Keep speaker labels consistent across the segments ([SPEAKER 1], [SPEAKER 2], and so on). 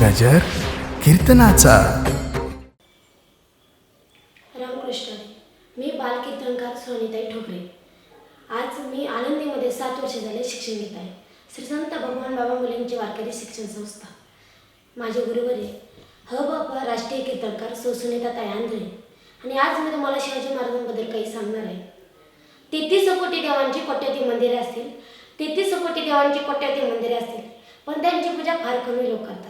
[SPEAKER 1] गजर कीर्तनाचा.
[SPEAKER 2] रामकृष्ण मी बालकीर्तनकार सोनिताई ठोकरे. आज मी आनंदीमध्ये सात वर्ष झाले शिक्षण घेत आहे. श्री संत भगवान बाबा मुलींची वारकरी शिक्षण संस्था. माझे गुरुवरे ह बाबा राष्ट्रीय कीर्तनकार सो सुनीता ताई आंधळे. आणि आज मी तुम्हाला शिवाजी महाराजांबद्दल काही सांगणार आहे. तेहतीस कोटी देवांची कोट्यावधी मंदिरे असतील. तेहतीस कोटी देवांची कोट्यावधी मंदिरे असतील. पण त्यांची पूजा फार कमी लोक करतात.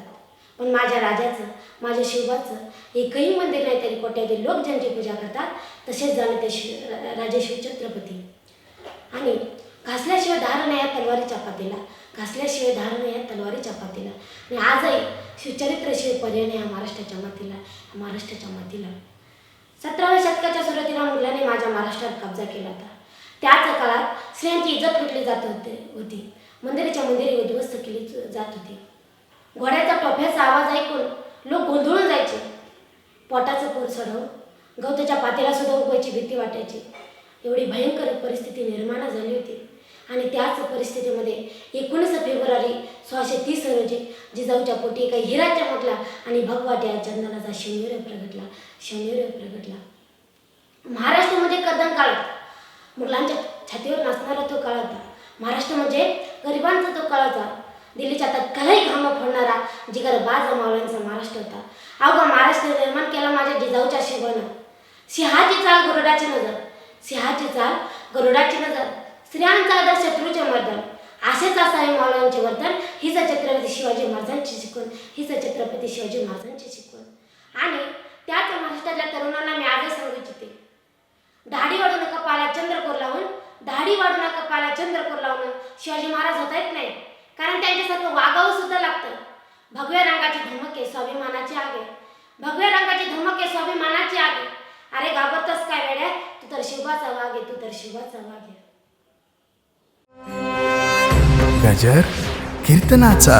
[SPEAKER 2] पण माझ्या राजाचं माझ्या शिवाचं एकही मंदिर नाही तरी कोट्यातील लोक ज्यांची पूजा करतात तसेच जाणे ते शिव राजे शिव छत्रपती. आणि घासल्याशिवाय धारण या तलवारीच्या पातीला घासल्याशिवाय धारण या तलवारीच्या पातीला आणि आजही शिव पर्याय या महाराष्ट्राच्या मातीला महाराष्ट्राच्या मातीला. सतराव्या शतकाच्या सुरुवातीला मुलाने माझ्या महाराष्ट्रात कब्जा केला होता. त्याच काळात स्त्रियांची इज्जत लुटली जात होते होती. मंदिराच्या मंदिरे उद्ध्वस्त केली जात होती. घोड्याचा टोफ्याचा आवाज ऐकून लोक गोंधळून जायचे. पोटाचं पूर सडवून गवताच्या पातेला सुद्धा उगवायची भीती वाटायची. एवढी भयंकर परिस्थिती निर्माण झाली होती. आणि त्याच परिस्थितीमध्ये एकोणीस फेब्रुवारी सोळाशे तीस रोजी जिजाऊच्या पोटी काही हिरा चमकला आणि भगवाट या चंदनाचा शनिवार प्रगटला. शनिवार प्रगटला. महाराष्ट्रामध्ये कदम काळात मुलांच्या छातीवर नाचणारा तो काळ होता. महाराष्ट्र म्हणजे गरिबांचा तो काळ होता. दिल्लीच्या तत्कालही घाम फोडणारा जिगर बाज मावळ्यांचा महाराष्ट्र होता. अवघा महाराष्ट्र निर्माण केला माझ्या जिजाऊच्या शिवनं? सिंहाची चाल गरुडाची नजर सिंहाची चाल गरुडाची नजर स्त्रियांचा आदर शत्रूचे मर्दन. असेच असावे मावळ्यांचे वर्तन हीच छत्रपती शिवाजी महाराजांची शिकवण हीच छत्रपती शिवाजी महाराजांची शिकवण. आणि त्याच महाराष्ट्रातल्या तरुणांना मी आजही सांगू इच्छिते. दाढी वाढू नका पाला चंद्रपूर लावून दाढी वाढू नका पाला चंद्रपूर लावून. शिवाजी महाराज होता येत नाही. कारण त्यांच्यासारखं वागावं सुद्धा लागतं. भगव्या रंगाची धमके स्वाभिमानाची आगे भगव्या रंगाची धमके स्वाभिमानाची आगे अरे घाबरतस काय वेड्या? तू तर शिवाचा वाघ आहे तू तर शिवाचा वाघ आहे.
[SPEAKER 1] गजर कीर्तनाचा.